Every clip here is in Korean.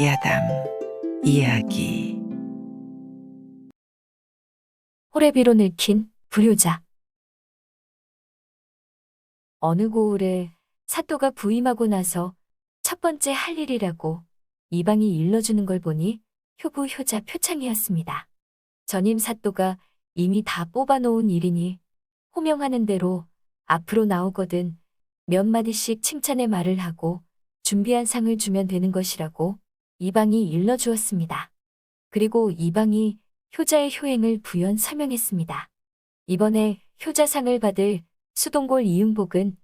야담 이야기 호래비로 늙힌 불효자. 어느 고을에 사또가 부임하고 나서 첫 번째 할 일이라고 이방이 일러주는 걸 보니 효부 효자 표창이었습니다. 전임 사또가 이미 다 뽑아놓은 일이니 호명하는 대로 앞으로 나오거든 몇 마디씩 칭찬의 말을 하고 준비한 상을 주면 되는 것이라고 이방이 일러주었습니다. 그리고 이방이 효자의 효행을 부연 설명했습니다. 이번에 효자상을 받을 수동골 이응복은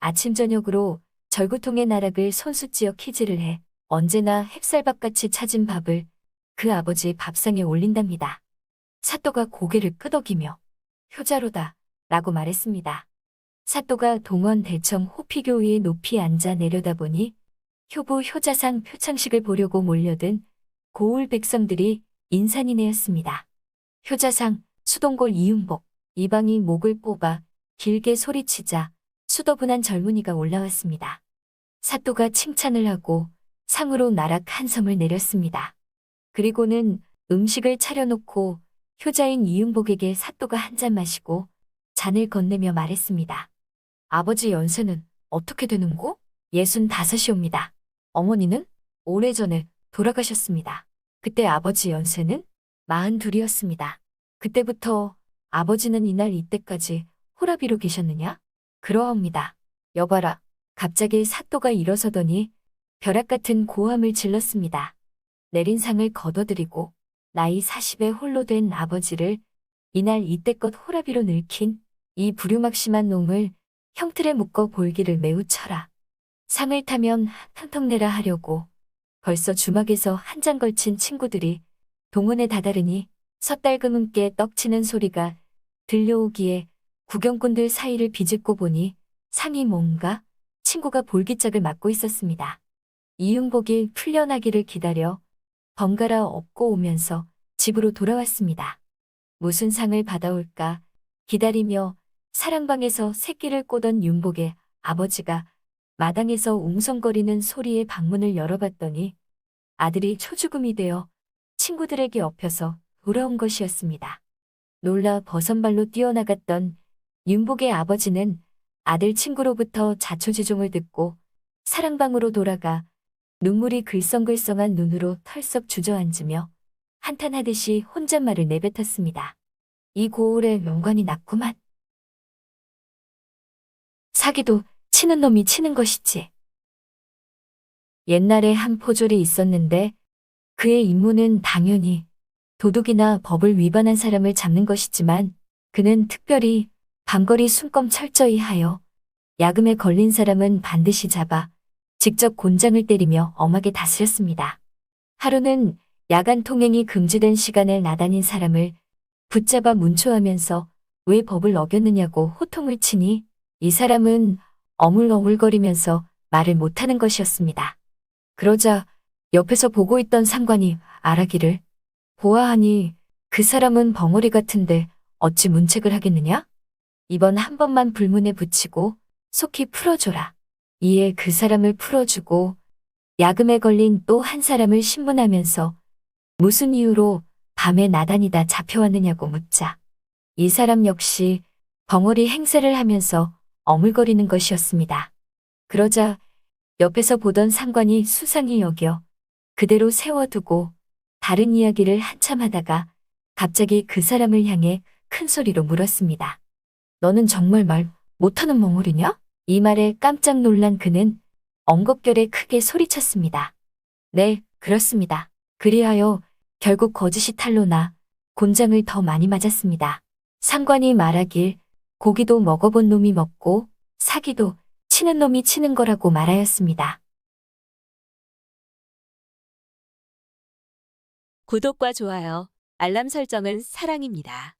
아침 저녁으로 절구통의 나락을 손수찌어 키즈를 해 언제나 햅쌀밥같이 차진 밥을 그 아버지 밥상에 올린답니다. 사또가 고개를 끄덕이며 효자로다 라고 말했습니다. 사또가 동원 대청 호피교 위에 높이 앉아 내려다보니 효부 효자상 표창식을 보려고 몰려든 고을 백성들이 인산이네였습니다. 효자상, 수동골 이윤복, 이방이 목을 뽑아 길게 소리치자 수더분한 젊은이가 올라왔습니다. 사또가 칭찬을 하고 상으로 나락 한 섬을 내렸습니다. 그리고는 음식을 차려놓고 효자인 이윤복에게 사또가 한 잔 마시고 잔을 건네며 말했습니다. 아버지 연세는 어떻게 되는고? 예순 다섯이옵니다. 어머니는 오래전에 돌아가셨습니다. 그때 아버지 연세는 마흔 둘이었습니다. 그때부터 아버지는 이날 이때까지 호라비로 계셨느냐? 그러합니다. 여봐라. 갑자기 사또가 일어서더니 벼락 같은 고함을 질렀습니다. 내린 상을 거둬들이고 나이 40에 홀로 된 아버지를 이날 이때껏 호라비로 늙힌 이 부류막심한 놈을 형틀에 묶어 볼기를 매우 쳐라. 상을 타면 탕탕 내라 하려고 벌써 주막에서 한 장 걸친 친구들이 동원에 다다르니 섣달금은께 떡치는 소리가 들려오기에 구경꾼들 사이를 비집고 보니 상이 뭔가 친구가 볼기짝을 맞고 있었습니다. 이윤복이 풀려나기를 기다려 번갈아 업고 오면서 집으로 돌아왔습니다. 무슨 상을 받아올까 기다리며 사랑방에서 새끼를 꼬던 윤복의 아버지가 마당에서 웅성거리는 소리에 방문을 열어봤더니 아들이 초죽음이 되어 친구들에게 엎혀서 돌아온 것이었습니다. 놀라 버선발로 뛰어나갔던 윤복의 아버지는 아들 친구로부터 자초지종을 듣고 사랑방으로 돌아가 눈물이 글썽글썽한 눈으로 털썩 주저앉으며 한탄하듯이 혼잣말을 내뱉었습니다. 이 고을에 명관이 났구만. 사기도 치는 놈이 치는 것이지. 옛날에 한 포졸이 있었는데 그의 임무는 당연히 도둑이나 법을 위반한 사람을 잡는 것이지만 그는 특별히 밤거리 숨검 철저히 하여 야금에 걸린 사람은 반드시 잡아 직접 곤장을 때리며 엄하게 다스렸습니다. 하루는 야간 통행이 금지된 시간에 나다닌 사람을 붙잡아 문초하면서 왜 법을 어겼느냐고 호통을 치니 이 사람은 어물어물거리면서 말을 못하는 것이었습니다. 그러자 옆에서 보고 있던 상관이 알아기를 보아하니 그 사람은 벙어리 같은데 어찌 문책을 하겠느냐? 이번 한 번만 불문에 붙이고 속히 풀어줘라. 이에 그 사람을 풀어주고 야금에 걸린 또 한 사람을 신문하면서 무슨 이유로 밤에 나다니다 잡혀왔느냐고 묻자 이 사람 역시 벙어리 행세를 하면서 어물거리는 것이었습니다. 그러자 옆에서 보던 상관이 수상히 여겨 그대로 세워두고 다른 이야기를 한참 하다가 갑자기 그 사람을 향해 큰 소리로 물었습니다. 너는 정말 말 못하는 멍울이냐? 이 말에 깜짝 놀란 그는 엉겁결에 크게 소리쳤습니다. 네, 그렇습니다. 그리하여 결국 거짓이 탈로 나 곤장을 더 많이 맞았습니다. 상관이 말하길 고기도 먹어본 놈이 먹고 사기도 치는 놈이 치는 거라고 말하였습니다. 구독과 좋아요, 알람 설정은 사랑입니다.